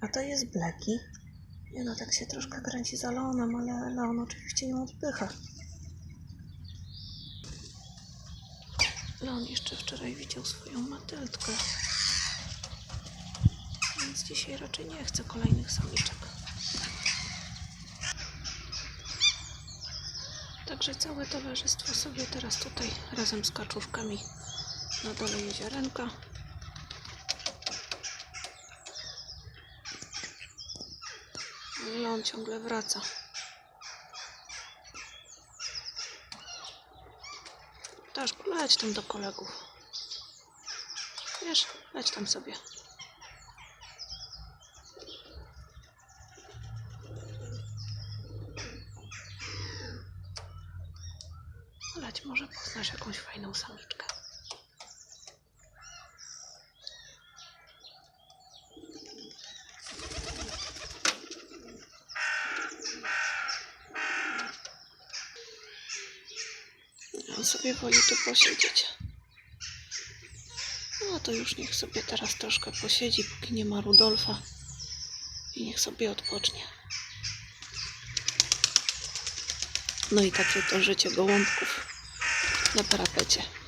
A to jest Bleki. Nie no, tak się troszkę kręci za Leonem, ale Leon oczywiście ją odpycha. Leon jeszcze wczoraj widział swoją matyltkę. Więc dzisiaj raczej nie chce kolejnych samiczek. Także całe towarzystwo sobie teraz tutaj razem z kaczuszkami na dole jeziorenka. Leon ciągle wraca. Daszku, leć tam do kolegów. Wiesz, leć tam sobie. Leć, może poznasz jakąś fajną samiczkę. On sobie woli tu posiedzieć. No to już niech sobie teraz troszkę posiedzi, póki nie ma Rudolfa. I niech sobie odpocznie. No i takie to życie gołąbków na parapecie.